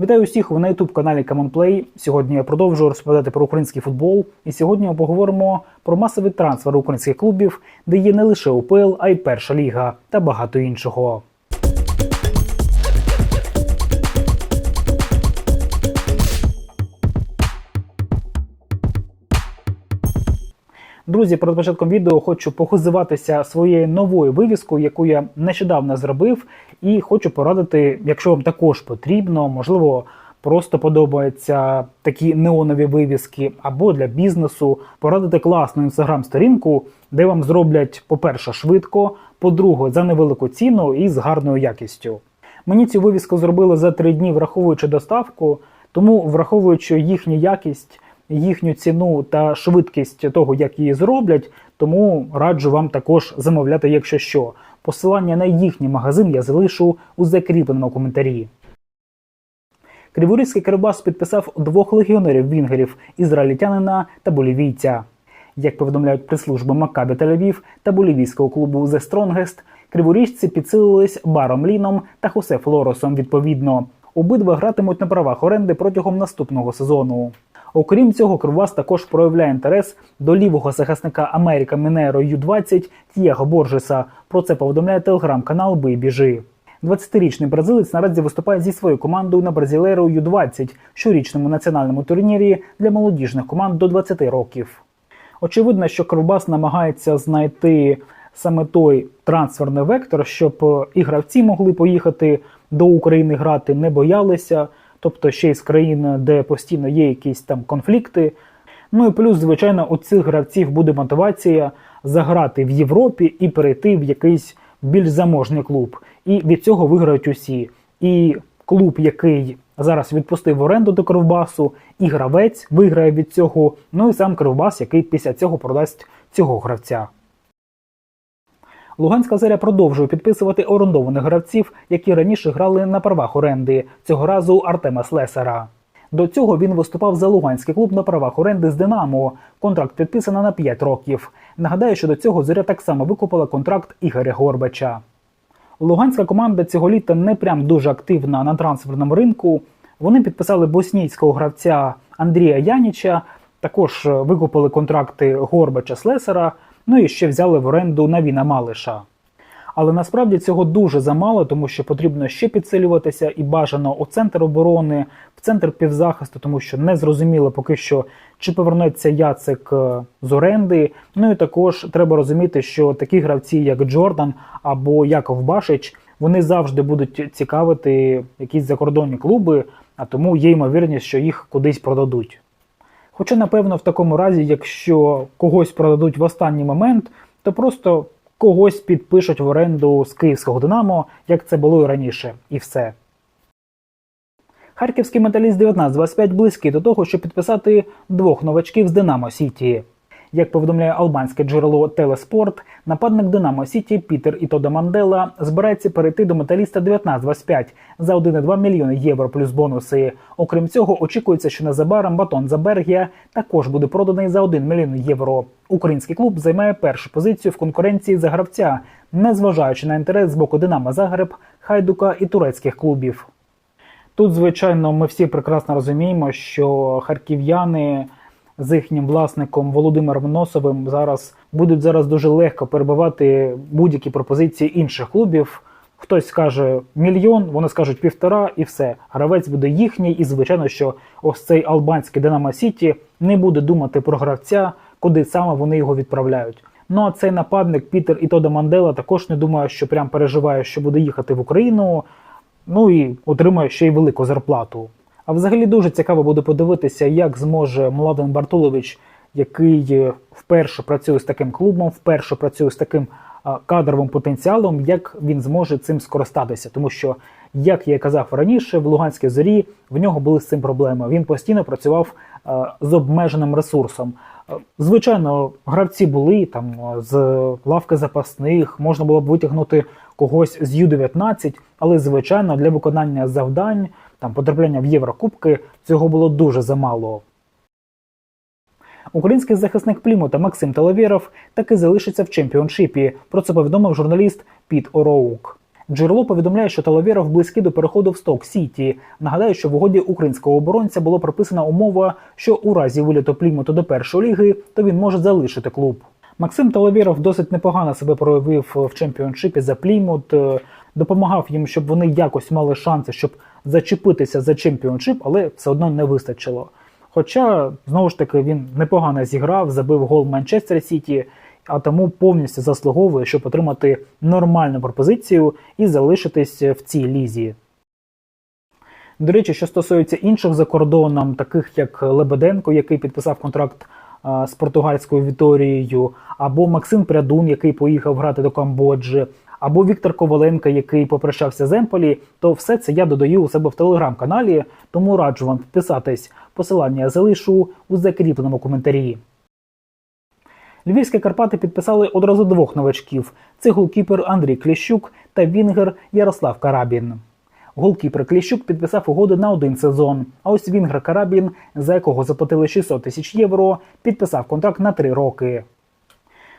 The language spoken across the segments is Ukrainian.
Вітаю усіх на youtube каналі Commonplay. Сьогодні я продовжую розповідати про український футбол. І сьогодні ми поговоримо про масовий трансфер українських клубів, де є не лише УПЛ, а й перша ліга та багато іншого. Друзі, перед початком відео хочу похизуватися своєю новою вивіскою, яку я нещодавно зробив, і хочу порадити, якщо вам також потрібно, можливо, просто подобаються такі неонові вивіски, або для бізнесу, порадити класну інстаграм-сторінку, де вам зроблять, по-перше, швидко, по-друге, за невелику ціну і з гарною якістю. Мені цю вивіску зробили за три дні, враховуючи доставку, тому враховуючи їхню якість їхню ціну та швидкість того, як її зроблять, тому раджу вам також замовляти, якщо що. Посилання на їхній магазин я залишу у закріпленому коментарі. Криворізький Кирбас підписав двох легіонерів вінгерів ізраїльтянина та болівійця. Як повідомляють прес-служби Маккабі Тель-Авів та болівійського клубу The Strongest, криворіжці підсилились Баром Ліном та Хосе Флоросом відповідно. Обидва гратимуть на правах оренди протягом наступного сезону. Окрім цього, Кривбас також проявляє інтерес до лівого захисника Америка Мінеро Ю-20 Тієго Боржеса. Про це повідомляє телеграм-канал Бейбіжи. 20-річний бразилець наразі виступає зі своєю командою на Бразилеру Ю-20, щорічному національному турнірі для молодіжних команд до 20 років. Очевидно, що Кривбас намагається знайти саме той трансферний вектор, щоб і гравці могли поїхати до України грати, не боялися тобто ще й з країн, де постійно є якісь там конфлікти. Ну і плюс, звичайно, у цих гравців буде мотивація заграти в Європі і перейти в якийсь більш заможний клуб. І від цього виграють усі. І клуб, який зараз відпустив в оренду до Кривбасу, і гравець виграє від цього. Ну і сам Кривбас, який після цього продасть цього гравця. Луганська заря продовжує підписувати орендованих гравців, які раніше грали на правах оренди, цього разу Артема Слесара. До цього він виступав за Луганський клуб на правах оренди з Динамо. Контракт підписано на 5 років. Нагадаю, що до цього зоря так само викупила контракт Ігоря Горбача. Луганська команда цього літа не прям дуже активна на трансферному ринку. Вони підписали боснійського гравця Андрія Яніча, також викупили контракти Горбача Слесара. Ну і ще взяли в оренду Навіна Малиша. Але насправді цього дуже замало, тому що потрібно ще підсилюватися і бажано у центр оборони, в центр півзахисту, тому що не зрозуміло поки що, чи повернеться Яцик е, з оренди. Ну і також треба розуміти, що такі гравці, як Джордан або Яков Башич, вони завжди будуть цікавити якісь закордонні клуби, а тому є ймовірність, що їх кудись продадуть. Хоча, напевно, в такому разі, якщо когось продадуть в останній момент, то просто когось підпишуть в оренду з київського Динамо, як це було і раніше, і все. Харківський металіст 1925 близький до того, щоб підписати двох новачків з Динамо Сіті. Як повідомляє албанське джерело Телеспорт, нападник Динамо Сіті Пітер Ітода Мандела збирається перейти до металіста 1925 за 1,2 мільйони євро плюс бонуси. Окрім цього, очікується, що незабаром батон Забергія також буде проданий за 1 мільйон євро. Український клуб займає першу позицію в конкуренції за гравця, незважаючи на інтерес з боку Динамо Загреб, Хайдука і турецьких клубів. Тут, звичайно, ми всі прекрасно розуміємо, що харків'яни з їхнім власником Володимиром Носовим зараз будуть зараз дуже легко перебивати будь-які пропозиції інших клубів. Хтось скаже мільйон, вони скажуть півтора, і все. Гравець буде їхній, і звичайно, що ось цей албанський Динамо Сіті не буде думати про гравця, куди саме вони його відправляють. Ну а цей нападник Пітер Ітода Мандела також не думає, що прям переживає, що буде їхати в Україну. Ну і отримує ще й велику зарплату. А взагалі дуже цікаво буде подивитися, як зможе Младен Бартулович, який вперше працює з таким клубом, вперше працює з таким кадровим потенціалом, як він зможе цим скористатися. Тому що, як я казав раніше, в Луганській зорі в нього були з цим проблеми. Він постійно працював з обмеженим ресурсом. Звичайно, гравці були там з лавки запасних, можна було б витягнути когось з Ю-19, але звичайно для виконання завдань там потрапляння в Єврокубки цього було дуже замало. Український захисник Плімута Максим Талавєров таки залишиться в чемпіоншипі. Про це повідомив журналіст Піт Ороук. Джерело повідомляє, що Талавєров близький до переходу в Сток Сіті. Нагадаю, що в угоді українського оборонця було прописана умова, що у разі виліту Плімуту до першої ліги, то він може залишити клуб. Максим Талавєров досить непогано себе проявив в чемпіоншипі за Плімут, допомагав їм, щоб вони якось мали шанси, щоб зачепитися за чемпіоншип, але все одно не вистачило. Хоча, знову ж таки, він непогано зіграв, забив гол Манчестер Сіті, а тому повністю заслуговує, щоб отримати нормальну пропозицію і залишитись в цій лізі. До речі, що стосується інших за кордоном, таких як Лебеденко, який підписав контракт з португальською Віторією, або Максим Прядун, який поїхав грати до Камбоджі, або Віктор Коваленко, який попрощався з Емполі, то все це я додаю у себе в телеграм-каналі, тому раджу вам підписатись. Посилання залишу у закріпленому коментарі. Львівські Карпати підписали одразу двох новачків: це голкіпер Андрій Кліщук та Вінгер Ярослав Карабін. Голкіпер Кліщук підписав угоди на один сезон. А ось Вінгер Карабін, за якого заплатили 600 тисяч євро, підписав контракт на три роки.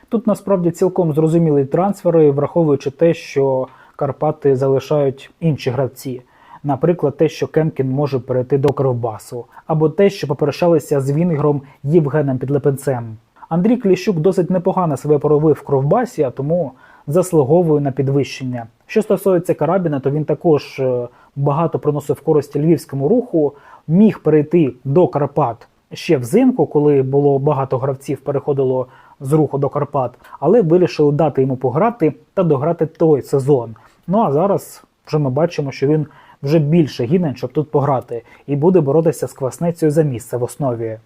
Тут насправді цілком зрозумілі трансфери, враховуючи те, що Карпати залишають інші гравці. Наприклад, те, що Кемкін може перейти до Кривбасу, або те, що попрощалися з Вінгером Євгеном Підлепенцем. Андрій Кліщук досить непогано себе проявив в Кровбасі, а тому заслуговує на підвищення. Що стосується Карабіна, то він також е, багато приносив користі львівському руху, міг перейти до Карпат ще взимку, коли було багато гравців, переходило з руху до Карпат, але вирішили дати йому пограти та дограти той сезон. Ну а зараз вже ми бачимо, що він вже більше гідний, щоб тут пограти, і буде боротися з кваснецею за місце в основі.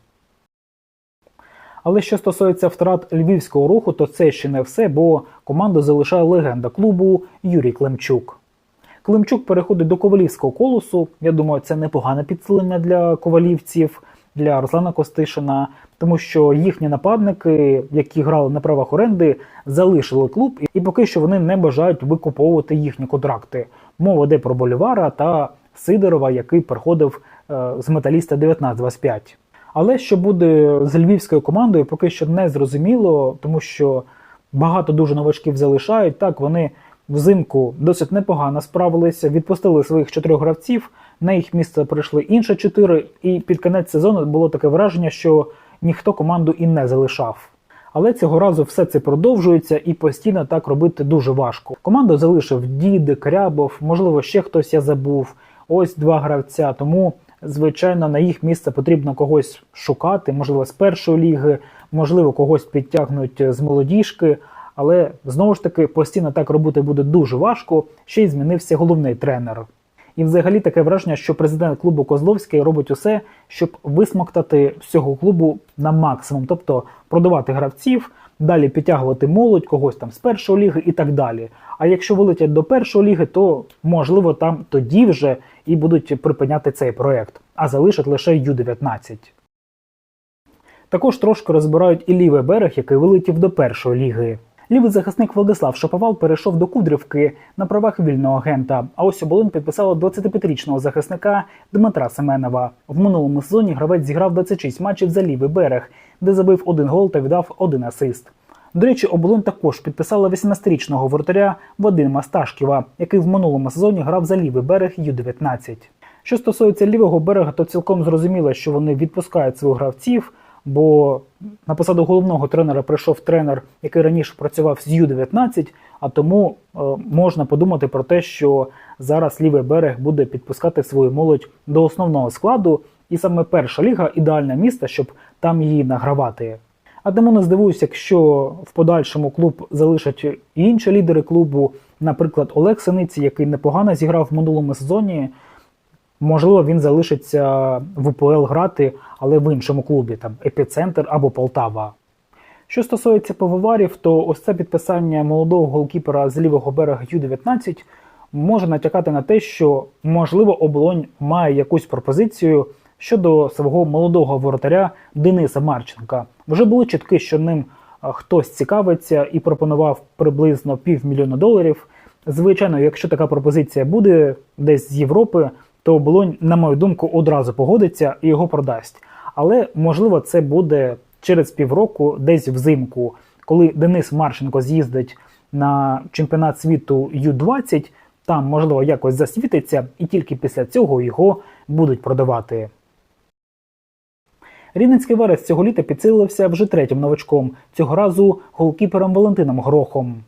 Але що стосується втрат львівського руху, то це ще не все, бо команду залишає легенда клубу Юрій Климчук. Климчук переходить до ковалівського колосу. Я думаю, це непогане підсилення для ковалівців, для Руслана Костишина, тому що їхні нападники, які грали на правах оренди, залишили клуб, і поки що вони не бажають викуповувати їхні контракти. Мова йде про Болівара та Сидорова, який переходив е, з металіста 1925. Але що буде з львівською командою, поки що не зрозуміло, тому що багато дуже новачків залишають. Так, вони взимку досить непогано справилися, відпустили своїх чотирьох гравців, на їх місце прийшли інші чотири, і під кінець сезону було таке враження, що ніхто команду і не залишав. Але цього разу все це продовжується і постійно так робити дуже важко. Команду залишив Дід, Крябов, можливо, ще хтось я забув. Ось два гравця. Тому звичайно, на їх місце потрібно когось шукати, можливо, з першої ліги, можливо, когось підтягнуть з молодіжки. Але знову ж таки постійно так робити буде дуже важко. Ще й змінився головний тренер. І взагалі таке враження, що президент клубу Козловський робить усе, щоб висмоктати з цього клубу на максимум, тобто продавати гравців, далі підтягувати молодь, когось там з першої ліги і так далі. А якщо вилетять до першої ліги, то можливо там тоді вже і будуть припиняти цей проект, а залишать лише Ю-19. Також трошки розбирають і лівий берег, який вилетів до першої ліги. Лівий захисник Владислав Шаповал перейшов до Кудрівки на правах вільного агента. А ось Оболин підписала 25-річного захисника Дмитра Семенова. В минулому сезоні гравець зіграв 26 матчів за лівий берег, де забив один гол та віддав один асист. До речі, Оболонь також підписала 18-річного воротаря Вадима Сташківа, який в минулому сезоні грав за лівий берег Ю-19. Що стосується лівого берега, то цілком зрозуміло, що вони відпускають своїх гравців, бо на посаду головного тренера прийшов тренер, який раніше працював з Ю-19, а тому е, можна подумати про те, що зараз лівий берег буде підпускати свою молодь до основного складу, і саме перша ліга ідеальне місце, щоб там її награвати. А тому не здивуюся, якщо в подальшому клуб залишать інші лідери клубу, наприклад, Олег Синиці, який непогано зіграв в минулому сезоні. Можливо, він залишиться в УПЛ грати, але в іншому клубі, там Епіцентр або Полтава. Що стосується пивоварів, то ось це підписання молодого голкіпера з лівого берега Ю-19 може натякати на те, що, можливо, оболонь має якусь пропозицію щодо свого молодого воротаря Дениса Марченка. Вже були чутки, що ним хтось цікавиться і пропонував приблизно півмільйона доларів. Звичайно, якщо така пропозиція буде десь з Європи, то оболонь, на мою думку, одразу погодиться і його продасть. Але можливо це буде через півроку, десь взимку, коли Денис Марченко з'їздить на чемпіонат світу Ю-20, там, можливо, якось засвітиться, і тільки після цього його будуть продавати. Рівненський Верес цього літа підсилився вже третім новачком, цього разу голкіпером Валентином Грохом.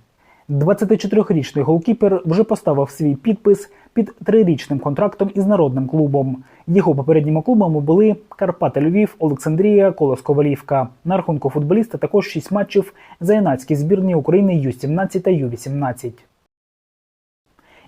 24-річний голкіпер вже поставив свій підпис під трирічним контрактом із народним клубом. Його попередніми клубами були Карпати Львів, Олександрія, Колос Ковалівка. На рахунку футболіста також 6 матчів за юнацькі збірні України Ю-17 та Ю-18.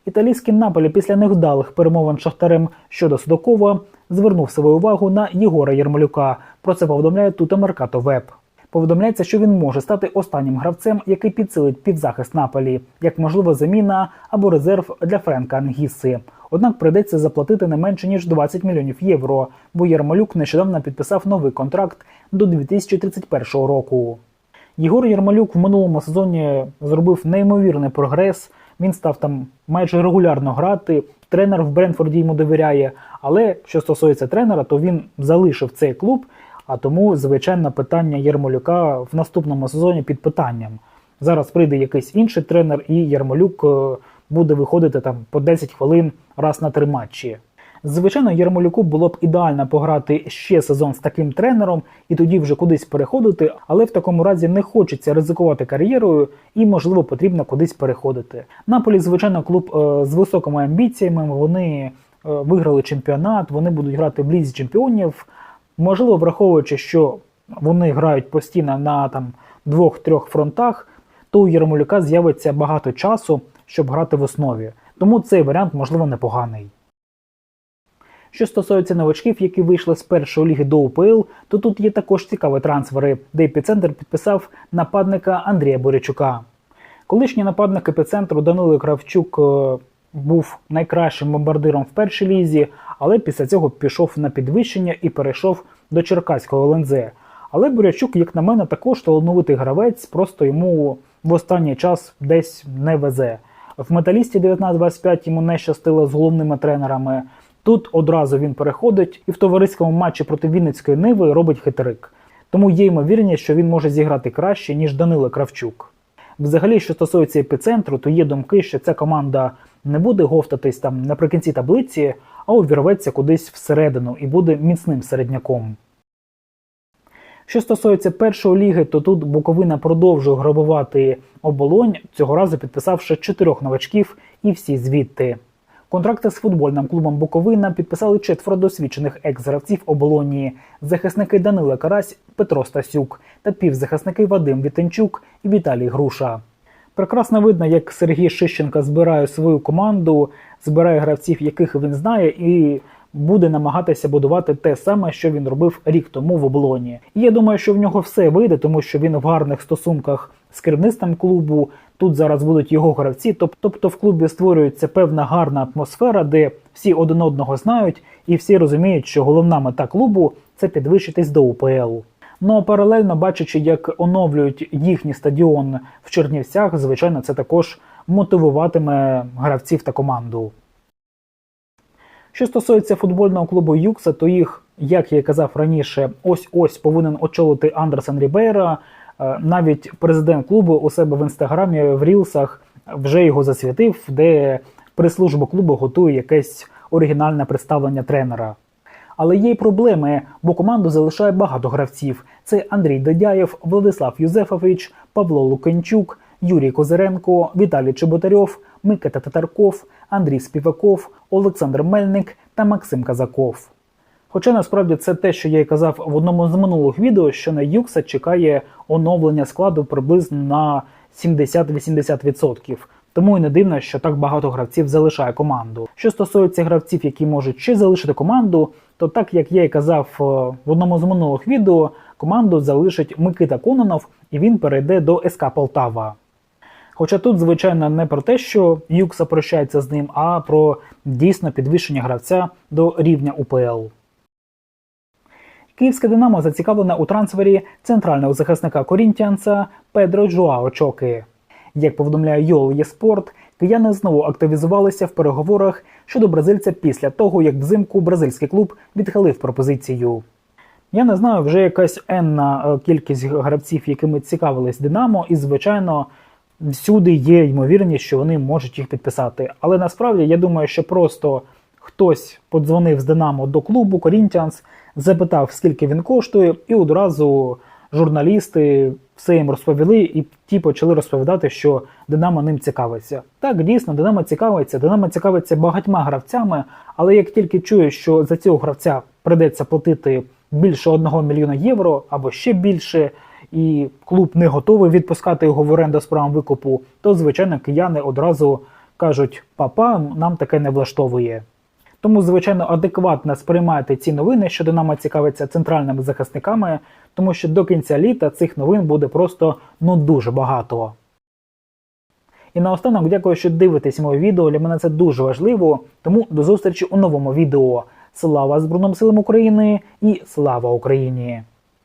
Італійський Наполі після невдалих перемовин Шахтарем щодо Судакова звернув свою увагу на Єгора Єрмолюка. Про це повідомляє Тута Меркато Веб. Повідомляється, що він може стати останнім гравцем, який підсилить півзахист Наполі, як можлива заміна або резерв для Френка Ангіси. Однак прийдеться заплатити не менше ніж 20 мільйонів євро, бо Єрмолюк нещодавно підписав новий контракт до 2031 року. Єгор Єрмолюк в минулому сезоні зробив неймовірний прогрес. Він став там майже регулярно грати. Тренер в Бренфорді йому довіряє. Але що стосується тренера, то він залишив цей клуб. А тому, звичайно, питання Єрмолюка в наступному сезоні під питанням. Зараз прийде якийсь інший тренер, і Єрмолюк е, буде виходити там по 10 хвилин раз на три матчі. Звичайно, Єрмолюку було б ідеально пограти ще сезон з таким тренером і тоді вже кудись переходити, але в такому разі не хочеться ризикувати кар'єрою і, можливо, потрібно кудись переходити. Наполі, звичайно, клуб е, з високими амбіціями. Вони е, виграли чемпіонат, вони будуть грати в лізі чемпіонів. Можливо, враховуючи, що вони грають постійно на там двох-трьох фронтах, то у Єрмолюка з'явиться багато часу, щоб грати в основі. Тому цей варіант, можливо, непоганий. Що стосується новачків, які вийшли з першої ліги до УПЛ, то тут є також цікаві трансфери, де епіцентр підписав нападника Андрія Борячука. Колишній нападник епіцентру Данило Кравчук е, був найкращим бомбардиром в першій лізі, але після цього пішов на підвищення і перейшов до Черкаського ЛНЗ. Але Бурячук, як на мене, також талановитий гравець, просто йому в останній час десь не везе. В металісті 19-25 йому не щастило з головними тренерами. Тут одразу він переходить і в товариському матчі проти Вінницької Ниви робить хитрик. Тому є ймовірність, що він може зіграти краще, ніж Данило Кравчук. Взагалі, що стосується епіцентру, то є думки, що ця команда не буде говтатись там наприкінці таблиці, а увірветься кудись всередину і буде міцним середняком. Що стосується першої ліги, то тут Буковина продовжує грабувати оболонь, цього разу підписавши чотирьох новачків і всі звідти. Контракти з футбольним клубом Буковина підписали четверо досвідчених екс-гравців оболонії, захисники Данила Карась, Петро Стасюк та півзахисники Вадим Вітенчук і Віталій Груша. Прекрасно видно, як Сергій Шищенко збирає свою команду, збирає гравців, яких він знає, і буде намагатися будувати те саме, що він робив рік тому в облоні. І я думаю, що в нього все вийде, тому що він в гарних стосунках з керівництвом клубу. Тут зараз будуть його гравці. Тобто в клубі створюється певна гарна атмосфера, де всі один одного знають, і всі розуміють, що головна мета клубу це підвищитись до УПЛ. Ну а паралельно бачачи, як оновлюють їхній стадіон в Чернівцях, звичайно, це також мотивуватиме гравців та команду. Що стосується футбольного клубу Юкса, то їх, як я казав раніше, ось ось повинен очолити Андерсен Рібейра. Е, Навіть президент клубу у себе в інстаграмі в Рілсах вже його засвітив, де прес-служба клубу готує якесь оригінальне представлення тренера. Але є й проблеми, бо команду залишає багато гравців: це Андрій Дедяєв, Владислав Юзефович, Павло Лукенчук, Юрій Козиренко, Віталій Чеботарьов, Микита Татарков, Андрій Співаков, Олександр Мельник та Максим Казаков. Хоча насправді це те, що я й казав в одному з минулих відео, що на Юкса чекає оновлення складу приблизно на 70-80%. Тому і не дивно, що так багато гравців залишає команду. Що стосується гравців, які можуть ще залишити команду, то так як я і казав е, в одному з минулих відео, команду залишить Микита Кононов і він перейде до СК Полтава. Хоча тут, звичайно, не про те, що Юкса прощається з ним, а про дійсно підвищення гравця до рівня УПЛ. Київське Динамо зацікавлене у трансфері центрального захисника Корінтіанса Педро Жуао Чоки. Як повідомляє Йол Єспорт, кияни знову активізувалися в переговорах щодо бразильця після того, як взимку бразильський клуб відхилив пропозицію. Я не знаю, вже якась енна е, кількість гравців, якими цікавились Динамо, і, звичайно, всюди є ймовірність, що вони можуть їх підписати. Але насправді я думаю, що просто хтось подзвонив з Динамо до клубу Corinthians, запитав, скільки він коштує, і одразу журналісти все їм розповіли, і ті почали розповідати, що Динамо ним цікавиться. Так, дійсно, Динамо цікавиться, Динамо цікавиться багатьма гравцями, але як тільки чує, що за цього гравця придеться платити більше 1 мільйона євро або ще більше, і клуб не готовий відпускати його в оренду з правом викупу, то звичайно кияни одразу кажуть: папа, нам таке не влаштовує. Тому, звичайно, адекватно сприймайте ці новини, що Динамо цікавиться центральними захисниками, тому що до кінця літа цих новин буде просто ну дуже багато. І наостанок дякую, що дивитесь моє відео. Для мене це дуже важливо. Тому до зустрічі у новому відео. Слава Збройним силам України і слава Україні!